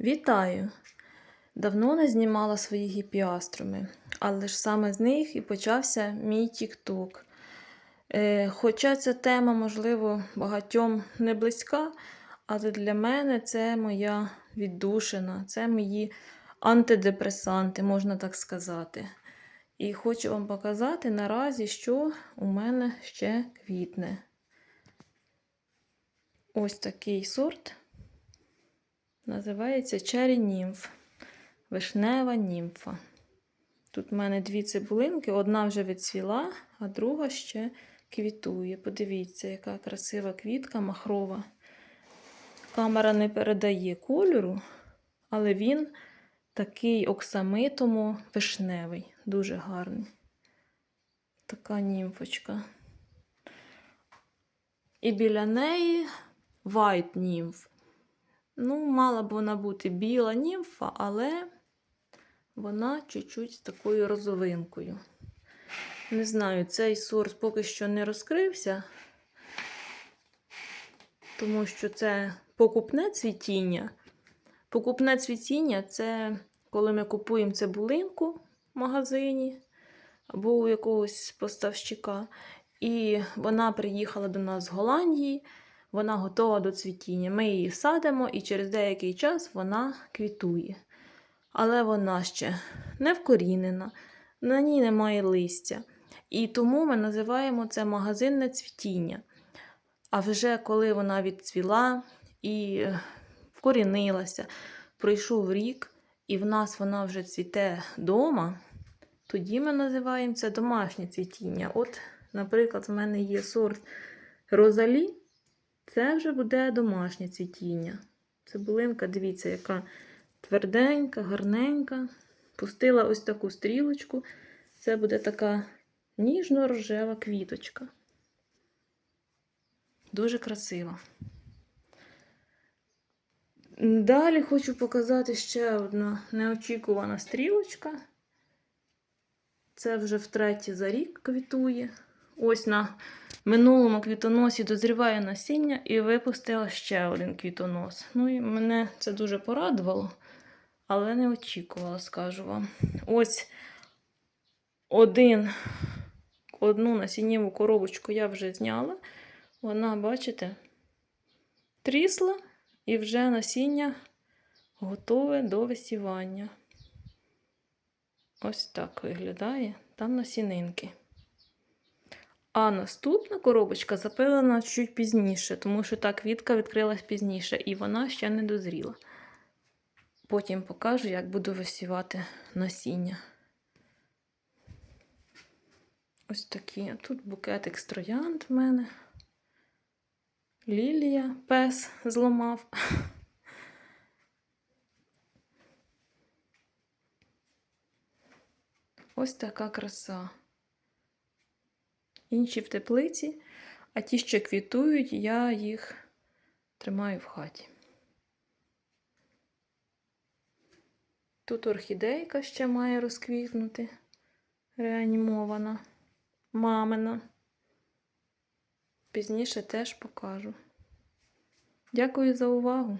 Вітаю! Давно не знімала свої гіпіаструми, але ж саме з них і почався мій тік-ток. Е, хоча ця тема, можливо, багатьом не близька, але для мене це моя віддушина, це мої антидепресанти, можна так сказати. І хочу вам показати наразі, що у мене ще квітне. Ось такий сорт. Називається Cherry Nymph. Вишнева німфа. Тут в мене дві цибулинки, одна вже відцвіла, а друга ще квітує. Подивіться, яка красива квітка махрова. Камера не передає кольору, але він такий оксамитому вишневий, дуже гарний. Така німфочка. І біля неї White Nymph. Ну, мала б вона бути біла німфа, але вона чуть-чуть з такою розовинкою. Не знаю, цей сорт поки що не розкрився, тому що це покупне цвітіння. Покупне цвітіння це коли ми купуємо цибулинку в магазині або у якогось поставщика. І вона приїхала до нас з Голландії, вона готова до цвітіння. Ми її садимо, і через деякий час вона квітує. Але вона ще не вкорінена, на ній немає листя. І тому ми називаємо це магазинне цвітіння. А вже коли вона відцвіла і вкорінилася, пройшов рік, і в нас вона вже цвіте вдома, тоді ми називаємо це домашнє цвітіння. От, наприклад, в мене є сорт Розалі, це вже буде домашнє цвітіння. Цибулинка, дивіться, яка тверденька, гарненька. Пустила ось таку стрілочку. Це буде така ніжно-рожева квіточка. Дуже красива. Далі хочу показати ще одна неочікувана стрілочка. Це вже втретє за рік квітує. Ось на минулому квітоносі дозріває насіння і випустила ще один квітонос. Ну і мене це дуже порадувало, але не очікувала, скажу вам. Ось один, одну насіннєву коробочку я вже зняла. Вона, бачите, трісла і вже насіння готове до висівання. Ось так виглядає. Там насінинки. А наступна коробочка запилена чуть пізніше, тому що та квітка відкрилась пізніше, і вона ще не дозріла. Потім покажу, як буду висівати насіння. Ось такі. Тут букетик з троянд в мене. Лілія, пес зламав. Ось така краса. Інші в теплиці, а ті, що квітують, я їх тримаю в хаті. Тут орхідейка ще має розквітнути, реанімована, мамина. Пізніше теж покажу. Дякую за увагу!